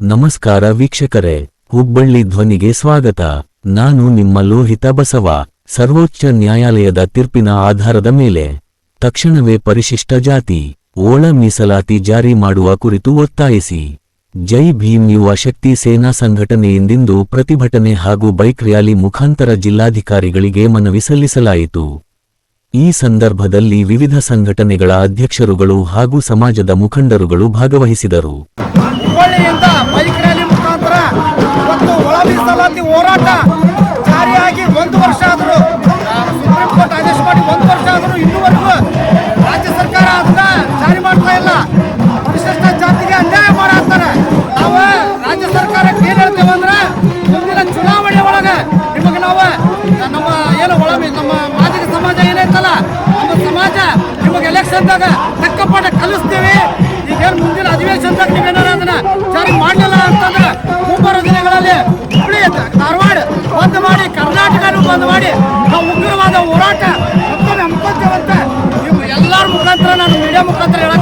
ನಮಸ್ಕಾರ ವೀಕ್ಷಕರೇ, ಹುಬ್ಬಳ್ಳಿ ಧ್ವನಿಗೆ ಸ್ವಾಗತ. ನಾನು ನಿಮ್ಮ ಲೋಹಿತ ಬಸವ, ಸರ್ವೋಚ್ಚ ನ್ಯಾಯಾಲಯದ ತೀರ್ಪಿನ ಆಧಾರದ ಮೇಲೆ. ತಕ್ಷಣವೇ ಪರಿಶಿಷ್ಟ ಜಾತಿ, ಓಳ ಮೀಸಲಾತಿ ಜಾರಿ ಮಾಡುವ ಕುರಿತು ಒತ್ತಾಯಿಸಿ. ಜೈ ಭೀಮ್ ಯುವ ಶಕ್ತಿ ಸೇನಾ ಸಂಘಟನೆಯಿಂದಿಂದು ಪ್ರತಿಭಟನೆ ಹಾಗೂ ಬೈಕ್ ರ್ಯಾಲಿ ಮುಖಾಂತರ ಜಿಲ್ಲಾಧಿಕಾರಿಗಳಿಗೆ ಮನವಿ ಸಲ್ಲಿಸಲಾಯಿತು. ಈ ಸಂದರ್ಭದಲ್ಲಿ ವಿವಿಧ ಸಂಘಟನೆಗಳ ಅಧ್ಯಕ್ಷರುಗಳು ಹಾಗೂ ಸಮಾಜದ ಮುಖಂಡರುಗಳು ಭಾಗವಹಿಸಿದರು. ಹುಬ್ಬಳ್ಳಿಯಿಂದ ಬೈಕ್ ರ್ಯಾಲಿ ಮುಖಾಂತರ ಇವತ್ತು ಒಳ ಮೀಸಲಾತಿ ಹೋರಾಟ ಜಾರಿಯಾಗಿ ಒಂದು ವರ್ಷ ಆದರೂ, ಸುಪ್ರೀಂ ಕೋರ್ಟ್ ಆದೇಶ ಮಾಡಿ ಒಂದು ವರ್ಷ ಆದರೂ ಇನ್ನೂವರೆಗೂ ರಾಜ್ಯ ಸರ್ಕಾರ ಅದನ್ನ ಜಾರಿ ಮಾಡ್ತಾ ಇಲ್ಲ. ಪರಿಶಿಷ್ಟ ಜಾತಿಗೆ ಅನ್ಯಾಯ ಮಾಡತ್ತಾರೆ ನಾವು ರಾಜ್ಯ ಸರ್ಕಾರಕ್ಕೆ ಏನ್ ಹೇಳ್ತೇವೆ ಅಂದ್ರೆ, ಮುಂದಿನ ಚುನಾವಣೆ ಒಳಗೆ ನಿಮಗೆ ನಾವು ನಮ್ಮ ಏನು ಒಳ ನಮ್ಮ ಮಾದಿಗ ಸಮಾಜ ಏನೈತಲ್ಲ ನಮ್ಮ ಸಮಾಜ ನಿಮಗೆ ಎಲೆಕ್ಷನ್ದಾಗ ತಕ್ಕ ಪಾಠ ಕಲಿಸ್ತೀವಿ. ಈಗೇನು ಮುಂದಿನ ಅಧಿವೇಶನದಾಗ ನೀವೇನಾರ ಮಾಡಲಿಲ್ಲ ಅಂತಂದ್ರೆ ಮುಂಬರುವ ದಿನಗಳಲ್ಲಿ ಹುಬ್ಳಿ, ಧಾರವಾಡ ಬಂದ್ ಮಾಡಿ, ಕರ್ನಾಟಕನೂ ಬಂದ್ ಮಾಡಿ ಆ ಉಗ್ರವಾದ ಹೋರಾಟ ಹಮ್ಮಿಕೊಳ್ತೇವಂತ ನೀವು ಎಲ್ಲರ ಮುಖಾಂತರ ನಾನು ಮೀಡಿಯಾ ಮುಖಾಂತರ ಹೇಳಕ್